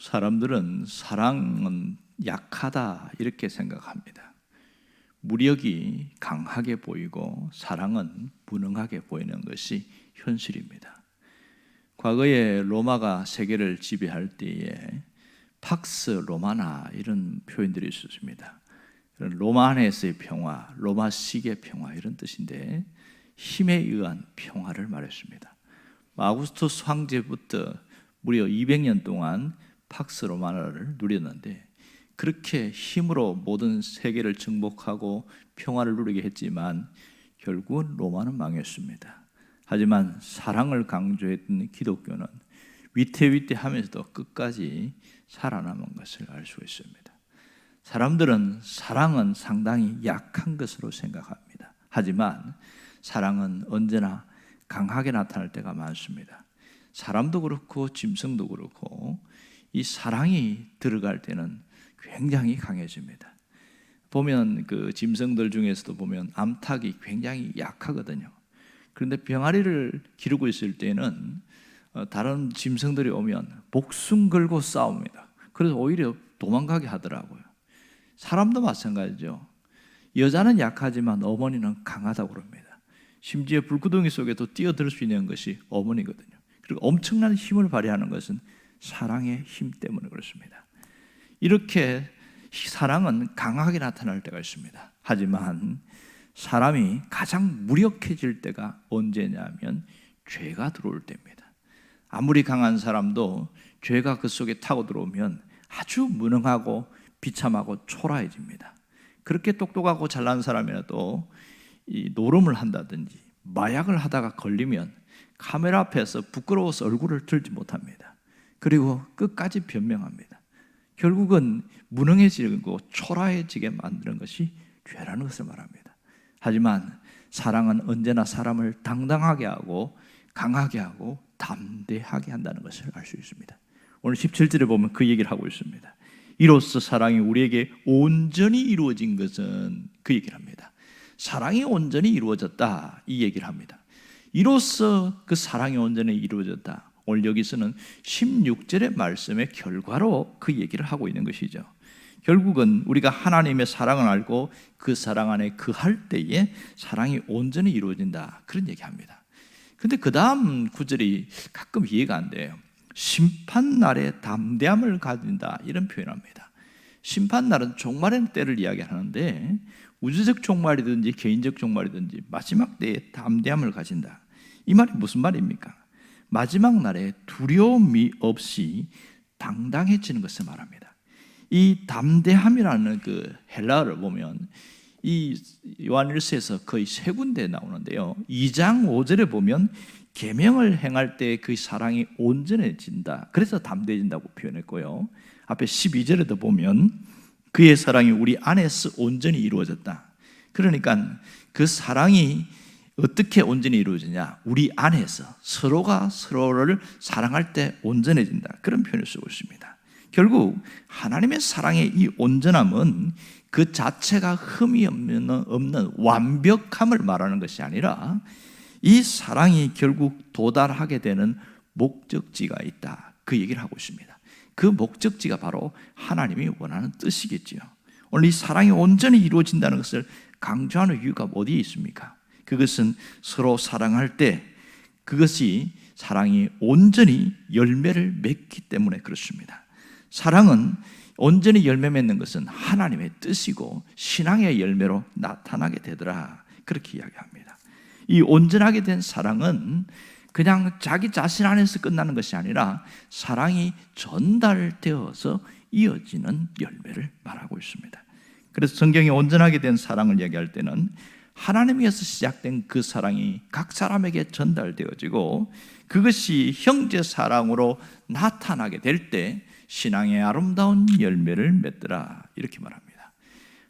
사람들은 사랑은 약하다 이렇게 생각합니다. 무력이 강하게 보이고 사랑은 무능하게 보이는 것이 현실입니다. 과거에 로마가 세계를 지배할 때에 팍스 로마나 이런 표현들이 있었습니다. 로마 안에서의 평화, 로마식의 평화 이런 뜻인데 힘에 의한 평화를 말했습니다. 아구스토스 황제부터 무려 200년 동안 팍스 로마나를 누렸는데 그렇게 힘으로 모든 세계를 정복하고 평화를 누리게 했지만 결국은 로마는 망했습니다. 하지만 사랑을 강조했던 기독교는 위태위태하면서도 끝까지 살아남은 것을 알 수 있습니다. 사람들은 사랑은 상당히 약한 것으로 생각합니다. 하지만 사랑은 언제나 강하게 나타날 때가 많습니다. 사람도 그렇고 짐승도 그렇고 이 사랑이 들어갈 때는 굉장히 강해집니다. 보면 그 짐승들 중에서도 보면 암탉이 굉장히 약하거든요. 그런데 병아리를 기르고 있을 때는 어, 다른 짐승들이 오면 목숨 걸고 싸웁니다. 그래서 오히려 도망가게 하더라고요. 사람도 마찬가지죠. 여자는 약하지만 어머니는 강하다고 그럽니다. 심지어 불구덩이 속에도 뛰어들 수 있는 것이 어머니거든요. 그리고 엄청난 힘을 발휘하는 것은 사랑의 힘 때문에 그렇습니다. 이렇게 사랑은 강하게 나타날 때가 있습니다. 하지만 사람이 가장 무력해질 때가 언제냐면 죄가 들어올 때입니다. 아무리 강한 사람도 죄가 그 속에 타고 들어오면 아주 무능하고 비참하고 초라해집니다. 그렇게 똑똑하고 잘난 사람이라도 이 노름을 한다든지 마약을 하다가 걸리면 카메라 앞에서 부끄러워서 얼굴을 들지 못합니다. 그리고 끝까지 변명합니다. 결국은 무능해지고 초라해지게 만드는 것이 죄라는 것을 말합니다. 하지만 사랑은 언제나 사람을 당당하게 하고 강하게 하고 담대하게 한다는 것을 알 수 있습니다. 오늘 17절에 보면 그 얘기를 하고 있습니다. 이로써 사랑이 우리에게 온전히 이루어진 것은 그 얘기를 합니다. 사랑이 온전히 이루어졌다 이 얘기를 합니다. 이로써 그 사랑이 온전히 이루어졌다. 오늘 여기서는 16절의 말씀의 결과로 그 얘기를 하고 있는 것이죠. 결국은 우리가 하나님의 사랑을 알고 그 사랑 안에 그할 때에 사랑이 온전히 이루어진다. 그런 얘기합니다. 근데 그 다음 구절이 가끔 이해가 안 돼요. 심판 날에 담대함을 가진다 이런 표현합니다. 심판 날은 종말의 때를 이야기하는데 우주적 종말이든지 개인적 종말이든지 마지막 때에 담대함을 가진다. 이 말이 무슨 말입니까? 마지막 날에 두려움이 없이 당당해지는 것을 말합니다. 이 담대함이라는 그 헬라어를 보면 이 요한일서에서 거의 세 군데 나오는데요. 2장 5절에 보면 계명을 행할 때 그 사랑이 온전해진다. 그래서 담대해진다고 표현했고요. 앞에 12절에도 보면 그의 사랑이 우리 안에서 온전히 이루어졌다. 그러니까 그 사랑이 어떻게 온전히 이루어지냐? 우리 안에서 서로가 서로를 사랑할 때 온전해진다. 그런 표현을 쓰고 있습니다. 결국 하나님의 사랑의 이 온전함은 그 자체가 흠이 없는, 없는 완벽함을 말하는 것이 아니라 이 사랑이 결국 도달하게 되는 목적지가 있다. 그 얘기를 하고 있습니다. 그 목적지가 바로 하나님이 원하는 뜻이겠지요. 오늘 이 사랑이 온전히 이루어진다는 것을 강조하는 이유가 어디에 있습니까? 그것은 서로 사랑할 때 그것이 사랑이 온전히 열매를 맺기 때문에 그렇습니다. 사랑은 온전히 열매 맺는 것은 하나님의 뜻이고 신앙의 열매로 나타나게 되더라. 그렇게 이야기합니다. 이 온전하게 된 사랑은 그냥 자기 자신 안에서 끝나는 것이 아니라 사랑이 전달되어서 이어지는 열매를 말하고 있습니다. 그래서 성경이 온전하게 된 사랑을 얘기할 때는 하나님에서 시작된 그 사랑이 각 사람에게 전달되어지고 그것이 형제 사랑으로 나타나게 될 때 신앙의 아름다운 열매를 맺더라 이렇게 말합니다.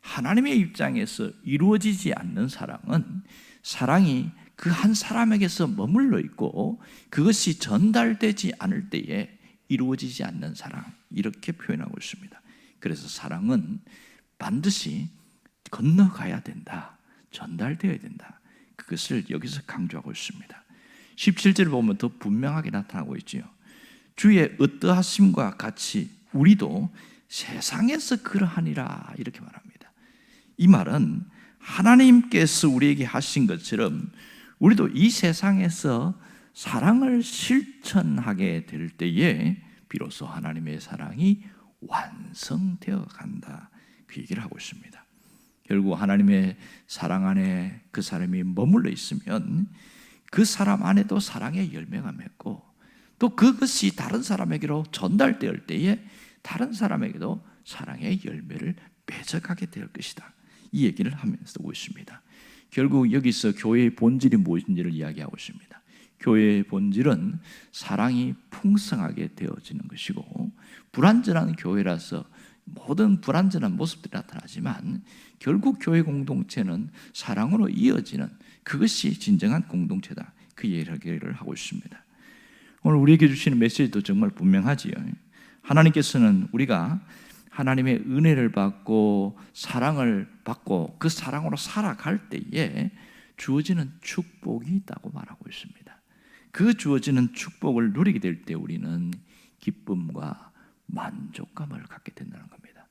하나님의 입장에서 이루어지지 않는 사랑은 사랑이 그 한 사람에게서 머물러 있고 그것이 전달되지 않을 때에 이루어지지 않는 사랑 이렇게 표현하고 있습니다. 그래서 사랑은 반드시 건너가야 된다. 전달되어야 된다. 그것을 여기서 강조하고 있습니다. 17절을 보면 더 분명하게 나타나고 있지요. 주의 어떠하심과 같이 우리도 세상에서 그러하니라 이렇게 말합니다. 이 말은 하나님께서 우리에게 하신 것처럼 우리도 이 세상에서 사랑을 실천하게 될 때에 비로소 하나님의 사랑이 완성되어 간다. 그 얘기를 하고 있습니다. 결국 하나님의 사랑 안에 그 사람이 머물러 있으면 그 사람 안에도 사랑의 열매가 맺고 또 그것이 다른 사람에게로 전달될 때에 다른 사람에게도 사랑의 열매를 맺어가게 될 것이다. 이 얘기를 하면서 쓰고 있습니다. 결국 여기서 교회의 본질이 무엇인지를 이야기하고 있습니다. 교회의 본질은 사랑이 풍성하게 되어지는 것이고 불완전한 교회라서 모든 불완전한 모습들이 나타나지만 결국 교회 공동체는 사랑으로 이어지는 그것이 진정한 공동체다. 그 얘기를 하고 있습니다. 오늘 우리에게 주시는 메시지도 정말 분명하지요. 하나님께서는 우리가 하나님의 은혜를 받고 사랑을 받고 그 사랑으로 살아갈 때에 주어지는 축복이 있다고 말하고 있습니다. 그 주어지는 축복을 누리게 될 때 우리는 기쁨과 만족감을 갖게 된다는 겁니다.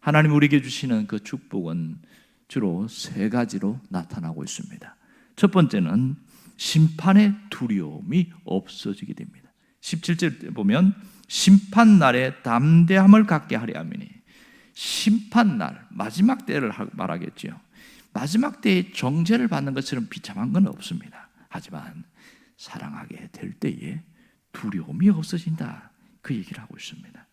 하나님 우리에게 주시는 그 축복은 주로 세 가지로 나타나고 있습니다. 첫 번째는 심판의 두려움이 없어지게 됩니다. 17절 보면 심판 날에 담대함을 갖게 하려 함이니 심판 날 마지막 때를 말하겠지요. 마지막 때에 정죄를 받는 것처럼 비참한 건 없습니다. 하지만 사랑하게 될 때에 두려움이 없어진다. 그 얘기를 하고 있습니다.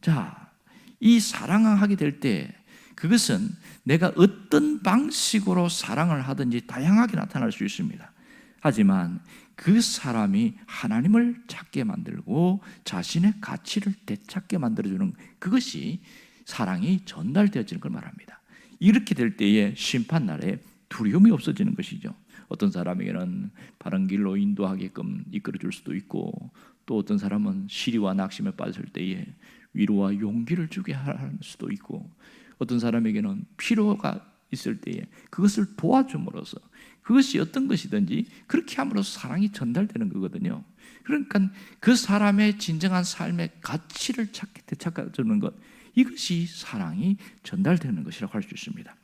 자, 이 사랑하게 될 때 그것은 내가 어떤 방식으로 사랑을 하든지 다양하게 나타날 수 있습니다. 하지만 그 사람이 하나님을 찾게 만들고 자신의 가치를 되찾게 만들어주는 그것이 사랑이 전달되어지는 걸 말합니다. 이렇게 될 때에 심판 날에 두려움이 없어지는 것이죠. 어떤 사람에게는 바른 길로 인도하게끔 이끌어 줄 수도 있고 또 어떤 사람은 시리와 낙심에 빠졌을 때에 위로와 용기를 주게 할 수도 있고 어떤 사람에게는 필요가 있을 때에 그것을 도와줌으로써 그것이 어떤 것이든지 그렇게 함으로써 사랑이 전달되는 거거든요. 그러니까 그 사람의 진정한 삶의 가치를 찾게 되찾아주는 것 이것이 사랑이 전달되는 것이라고 할 수 있습니다.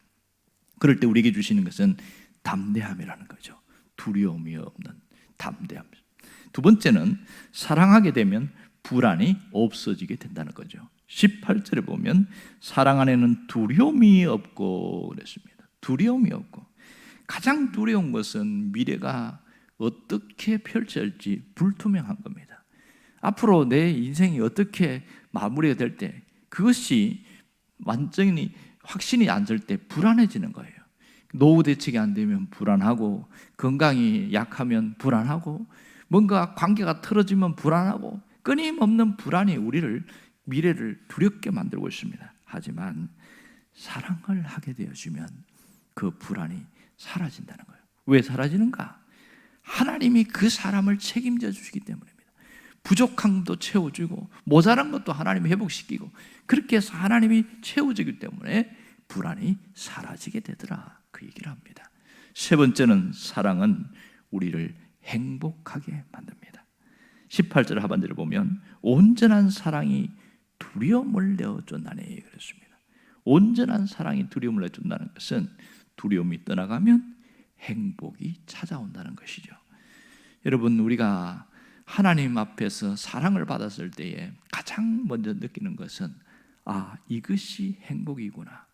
그럴 때 우리에게 주시는 것은 담대함이라는 거죠. 두려움이 없는 담대함. 두 번째는 사랑하게 되면 불안이 없어지게 된다는 거죠. 18절에 보면 사랑 안에는 두려움이 없고 그랬습니다. 두려움이 없고 가장 두려운 것은 미래가 어떻게 펼쳐질지 불투명한 겁니다. 앞으로 내 인생이 어떻게 마무리가 될 때 그것이 완전히 확신이 안들때 불안해지는 거예요. 노후 대책이 안 되면 불안하고 건강이 약하면 불안하고 뭔가 관계가 틀어지면 불안하고 끊임없는 불안이 우리를 미래를 두렵게 만들고 있습니다. 하지만 사랑을 하게 되어지면 그 불안이 사라진다는 거예요. 왜 사라지는가? 하나님이 그 사람을 책임져 주시기 때문입니다. 부족함도 채워주고 모자란 것도 하나님이 회복시키고 그렇게 해서 하나님이 채워주기 때문에 불안이 사라지게 되더라. 그 얘기를 합니다. 세 번째는 사랑은 우리를 행복하게 만듭니다. 18절 하반절을 보면 온전한 사랑이 두려움을 내어준다니 그랬습니다. 온전한 사랑이 두려움을 내준다는 것은 두려움이 떠나가면 행복이 찾아온다는 것이죠. 여러분 우리가 하나님 앞에서 사랑을 받았을 때에 가장 먼저 느끼는 것은 아 이것이 행복이구나.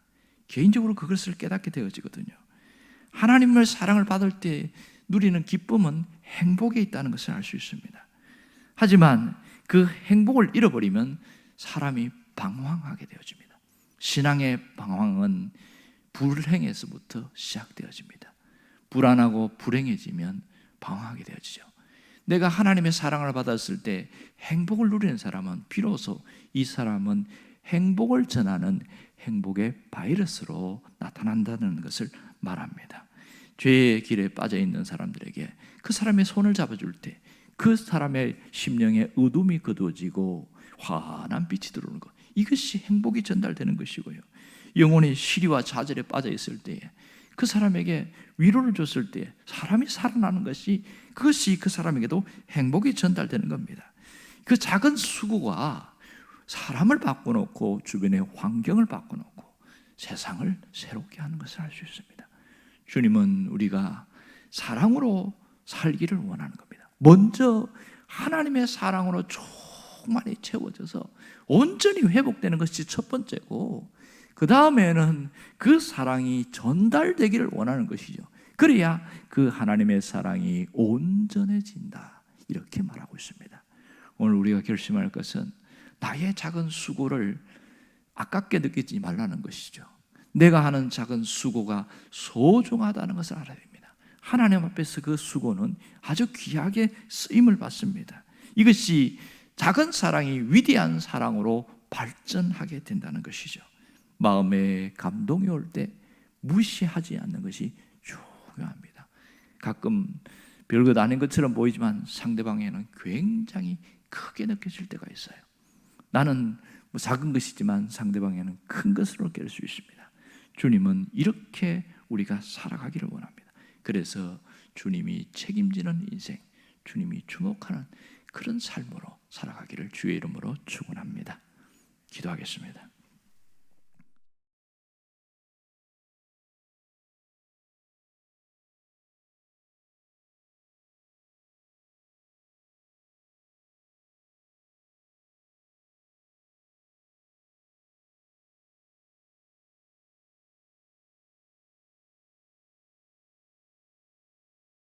개인적으로 그것을 깨닫게 되어지거든요. 하나님을 사랑을 받을 때 누리는 기쁨은 행복에 있다는 것을 알 수 있습니다. 하지만 그 행복을 잃어버리면 사람이 방황하게 되어집니다. 신앙의 방황은 불행에서부터 시작되어집니다. 불안하고 불행해지면 방황하게 되어지죠. 내가 하나님의 사랑을 받았을 때 행복을 누리는 사람은 비로소 이 사람은 행복을 전하는 행복의 바이러스로 나타난다는 것을 말합니다. 죄의 길에 빠져 있는 사람들에게 그 사람의 손을 잡아줄 때 그 사람의 심령에 어둠이 거두어지고 환한 빛이 들어오는 것. 이것이 행복이 전달되는 것이고요. 영혼이 시리와 좌절에 빠져 있을 때에 그 사람에게 위로를 줬을 때 사람이 살아나는 것이 그것이 그 사람에게도 행복이 전달되는 겁니다. 그 작은 수고가 사람을 바꿔놓고 주변의 환경을 바꿔놓고 세상을 새롭게 하는 것을 알 수 있습니다. 주님은 우리가 사랑으로 살기를 원하는 겁니다. 먼저 하나님의 사랑으로 충만히 채워져서 온전히 회복되는 것이 첫 번째고 그 다음에는 그 사랑이 전달되기를 원하는 것이죠. 그래야 그 하나님의 사랑이 온전해진다. 이렇게 말하고 있습니다. 오늘 우리가 결심할 것은 나의 작은 수고를 아깝게 느끼지 말라는 것이죠. 내가 하는 작은 수고가 소중하다는 것을 알아야 됩니다. 하나님 앞에서 그 수고는 아주 귀하게 쓰임을 받습니다. 이것이 작은 사랑이 위대한 사랑으로 발전하게 된다는 것이죠. 마음에 감동이 올 때 무시하지 않는 것이 중요합니다. 가끔 별것 아닌 것처럼 보이지만 상대방에는 굉장히 크게 느껴질 때가 있어요. 나는 뭐 작은 것이지만 상대방에는 큰 것으로 느낄 수 있습니다. 주님은 이렇게 우리가 살아가기를 원합니다. 그래서 주님이 책임지는 인생, 주님이 주목하는 그런 삶으로 살아가기를 주의 이름으로 축원합니다. 기도하겠습니다.